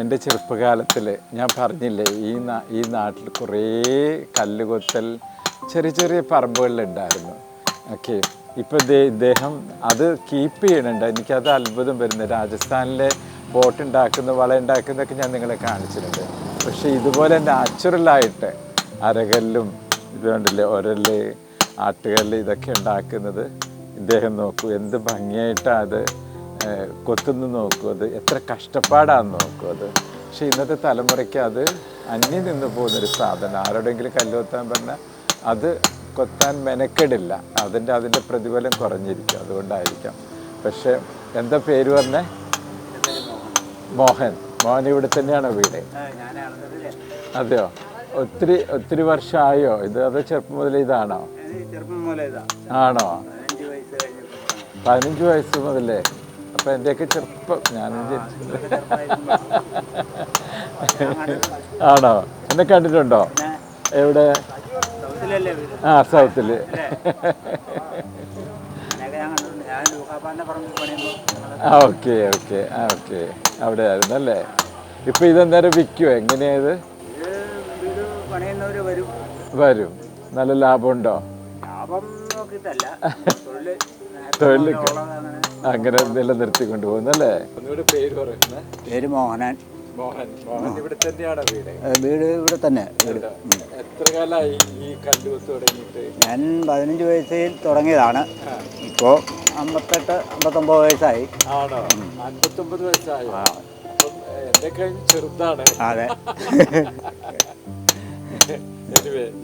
എന്റെ ചെറുപ്പകാലത്തിൽ ഞാൻ പറഞ്ഞില്ലേ ഈ നാ ഈ നാട്ടിൽ കുറേ കല്ലുകൊത്തൽ ചെറിയ ചെറിയ പറമ്പുകളിലുണ്ടായിരുന്നു. ഓക്കെ. ഇപ്പോൾ ഇദ്ദേഹം അത് കീപ്പ് ചെയ്യണുണ്ട് എനിക്കത് അത്ഭുതം വരുന്നത് രാജസ്ഥാനിലെ ബോട്ട് ഉണ്ടാക്കുന്ന വള ഉണ്ടാക്കുന്നതൊക്കെ ഞാൻ നിങ്ങളെ കാണിച്ചിട്ടുണ്ട്. പക്ഷേ ഇതുപോലെ നാച്ചുറലായിട്ട് അരകല്ലും ഇതുകൊണ്ടില്ലേ ഒരൽ ആട്ടുകല്ല് ഇതൊക്കെ ഉണ്ടാക്കുന്നത് ഇദ്ദേഹം നോക്കൂ. എന്ത് ഭംഗിയായിട്ടാണ് അത് കൊത്തുന്നു നോക്കും അത് എത്ര കഷ്ടപ്പാടാന്ന് നോക്കും അത്. പക്ഷെ ഇന്നത്തെ തലമുറയ്ക്ക് അത് അന്യം നിന്ന് പോകുന്നൊരു സാധനം. ആരോടെങ്കിലും കല്ല് കൊത്താൻ പറഞ്ഞാൽ അത് കൊത്താൻ മെനക്കെടില്ല. അതിന്റെ അതിന്റെ പ്രതിഫലം കുറഞ്ഞിരിക്കും. അതുകൊണ്ടായിരിക്കാം. പക്ഷെ എന്താ പേര് പറഞ്ഞേ? മോഹൻ. മോഹൻ ഇവിടെ തന്നെയാണോ വീട്? അതെയോ? ഒത്തിരി ഒത്തിരി വർഷമായോ? ഇത് അത് ചെറുപ്പം മുതൽ ഇതാണോ? ആണോ? പതിനഞ്ച് വയസ്സ് മുതലേ? അപ്പൊ എന്റെയൊക്കെ ചെറുപ്പം ഞാൻ ആണോ? എന്നെ കണ്ടിട്ടുണ്ടോ? എവിടെ? ആ സൗത്തിൽ ആ ഓക്കെ ഓക്കെ ആ ഓക്കെ. അവിടെ ആയിരുന്നു അല്ലേ ഇപ്പം ഇതെന്തായാലും വിൽക്കുമോ എങ്ങനെയായത്? വരും. നല്ല ലാഭമുണ്ടോ? ലാഭം തൊഴിൽ അങ്ങനെ എന്തെല്ലാം നിർത്തി കൊണ്ടുപോകുന്നല്ലേ പേര് മോഹനൻ. വീട്? വീട് ഇവിടെ തന്നെ വീട് എത്ര കാലമായി ഈ തുടങ്ങിയിട്ട്? ഞാൻ പതിനഞ്ച് വയസ്സിൽ തുടങ്ങിയതാണ്. ഇപ്പോ അമ്പത്തെട്ട് അമ്പത്തൊമ്പത് വയസ്സായി. ആണോ? അമ്പത്തൊമ്പത് വയസ്സായോ? കഴിഞ്ഞ് ചെറുതാണ്. അതെ.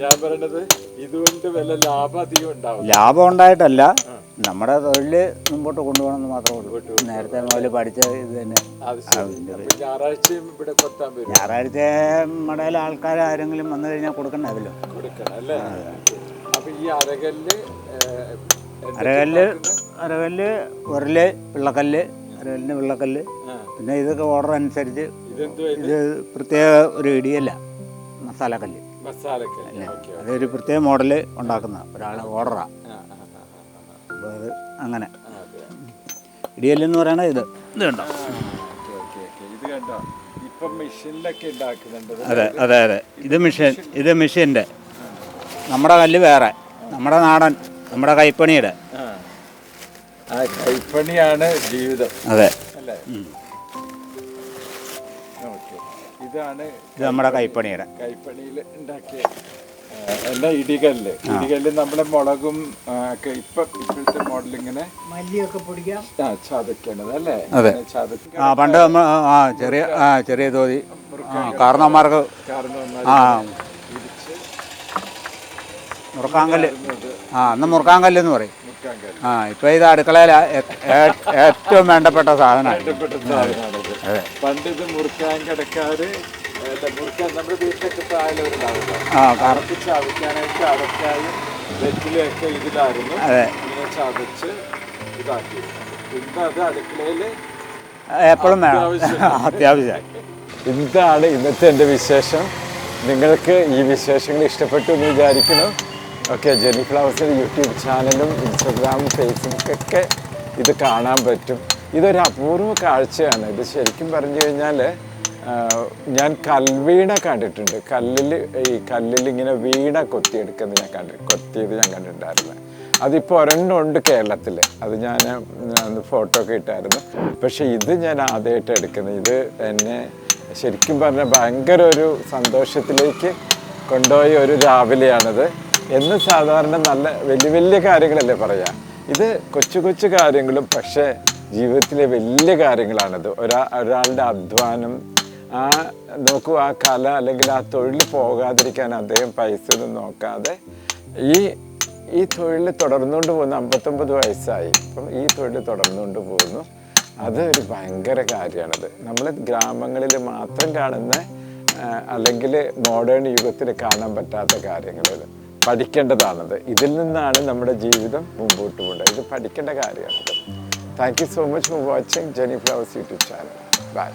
ഞാൻ പറയണത് ഇതുകൊണ്ട് വല്ല ലാഭം അധികം ഉണ്ടാവും. ലാഭം ഉണ്ടായിട്ടല്ല. നമ്മുടെ തൊഴിൽ മുമ്പോട്ട് കൊണ്ടുപോകണമെന്ന് മാത്രമേ ഉള്ളൂ. നേരത്തെ മുതൽ പഠിച്ച ഇത് തന്നെ. ഞായറാഴ്ചയും ഇവിടെ കൊത്താൻ ഞായറാഴ്ച മടയിലെ ആൾക്കാർ ആരെങ്കിലും വന്നു കഴിഞ്ഞാൽ കൊടുക്കണ്ടാവില്ല. കൊടുക്കണം അല്ലേ? അപ്പൊ ഈ അരകല്ല് അരകല്ല്? അരകല്ല് ഉരൽ പിള്ളക്കല്ല് അരകല്ലിന് പിള്ളക്കല്ല്. പിന്നെ ഇതൊക്കെ ഓർഡർ അനുസരിച്ച് ഇത് പ്രത്യേക ഒരു ഇടിയല്ല. മസാലക്കല്ല്. അതൊരു പ്രത്യേക മോഡൽ ഉണ്ടാക്കുന്ന ഓർഡറാണ് ആ, ആ, അപ്പോൾ അത് അങ്ങനെ. ആ, എന്ന് ഇടിയല്ലെന്ന് പറയണത് ഇത്. ഇത് കണ്ടോ? Okay okay okay. ഇത് കണ്ടോ? ഇപ്പം മെഷീനിലൊക്കെ ഉണ്ടാക്കുന്നുണ്ട്. അതെ അതെ അതെ. ഇത് മെഷീൻ ഇത് മെഷീന്റെ. നമ്മുടെ കല്ല് വേറെ. നമ്മുടെ നാടൻ നമ്മുടെ കൈപ്പണിയുടെ. കൈപ്പണിയാണ് ജീവിതം. അതെ. അല്ലേ? ഇതാണ് ഇത് നമ്മുടെ കൈപ്പണിയുടെ. കൈപ്പണിയിൽ ഉണ്ടാക്കിയ ആ, എന്താ ഇടികല്ല്. ഇടികല്ല് നമ്മളെ മുളകും ഒക്കെ ഇപ്പൊ ഇപ്പോഴത്തെ മോഡൽ ഇങ്ങനെ മല്ലിയൊക്കെ പൊടിക്കാം. ആ ചതക്കണത് അല്ലേ? ചതക്ക ആ പണ്ട് നമ്മ ആ ചെറിയ ആ ചെറിയ തോതി ആ കാരണവന്മാർക്ക് കാരണം ആ. മുറുക്കാങ്കല്ല് ആ അന്ന് മുറുക്കാങ്കല്ല് എന്ന് പറയും. ആ ഇപ്പൊ ഇത് അടുക്കളയിൽ ഏറ്റവും വേണ്ടപ്പെട്ട സാധനമാണ്. പണ്ട് ഇത് മുറുക്കാൻ കിടക്കാറ് മുറുക്കാൻ നമ്മുടെ വീട്ടിലൊക്കെ അടക്കായും വെറ്റിലൊക്കെ ഇതിലായിരുന്നു. അതെ. ഇങ്ങനെ ചതച്ച് ഇതാക്കി. ഇന്ന് അത് അടുക്കളയിൽ എപ്പോഴും വേണം. അത്യാവശ്യം ഇതാണ് ഇന്നത്തെ എന്റെ വിശേഷം. നിങ്ങൾക്ക് ഈ വിശേഷങ്ങൾ ഇഷ്ടപ്പെട്ടു എന്ന് വിചാരിക്കുന്നു. ഓക്കെ ജെനി ഫ്ലവേഴ്സിന്റെ യൂട്യൂബ് ചാനലും ഇൻസ്റ്റഗ്രാമും ഫേസ്ബുക്കൊക്കെ ഇത് കാണാൻ പറ്റും. ഇതൊരു അപൂർവ കാഴ്ചയാണ്. ഇത് ശരിക്കും പറഞ്ഞു കഴിഞ്ഞാൽ ഞാൻ കൽവീണ കണ്ടിട്ടുണ്ട്. കല്ലിൽ ഈ കല്ലിൽ ഇങ്ങനെ വീണ കൊത്തിയെടുക്കുന്നത് ഞാൻ കണ്ടി കൊത്തിയത് ഞാൻ കണ്ടിട്ടുണ്ടായിരുന്നു. അതിപ്പോൾ ഒരെണ്ണം ഉണ്ട് കേരളത്തിൽ അത് ഞാൻ അന്ന് ഫോട്ടോ ഒക്കെ ഇട്ടായിരുന്നു. പക്ഷേ ഇത് ഞാൻ ആദ്യമായിട്ട് എടുക്കുന്നത്. ഇത് എന്നെ ശരിക്കും പറഞ്ഞാൽ ഭയങ്കര ഒരു സന്തോഷത്തിലേക്ക് കൊണ്ടുപോയ ഒരു രാവിലെയാണത്. എന്ന് സാധാരണ നല്ല വലിയ വലിയ കാര്യങ്ങളല്ലേ പറയാ. ഇത് കൊച്ചു കൊച്ചു കാര്യങ്ങളും പക്ഷേ ജീവിതത്തിലെ വലിയ കാര്യങ്ങളാണത്. ഒരാ ഒരാളുടെ അധ്വാനം ആ നോക്കൂ ആ കല അല്ലെങ്കിൽ ആ തൊഴിൽ പോകാതിരിക്കാൻ അദ്ദേഹം പൈസ ഒന്നും നോക്കാതെ ഈ ഈ തൊഴിൽ തുടർന്നുകൊണ്ട് പോകുന്നു അമ്പത്തൊമ്പത് വയസ്സായി. അപ്പം ഈ തൊഴിൽ തുടർന്നുകൊണ്ട് പോകുന്നു. അത് ഒരു ഭയങ്കര കാര്യമാണത്. നമ്മൾ ഗ്രാമങ്ങളിൽ മാത്രം കാണുന്ന അല്ലെങ്കിൽ മോഡേൺ യുഗത്തിൽ കാണാൻ പറ്റാത്ത കാര്യങ്ങൾ പഠിക്കേണ്ടതാണത്. ഇതിൽ നിന്നാണ് നമ്മുടെ ജീവിതം മുമ്പോട്ട് പോകേണ്ടത്. ഇത് പഠിക്കേണ്ട കാര്യമാണ്. Thank you so much for watching Jeni flowers YouTube channel bye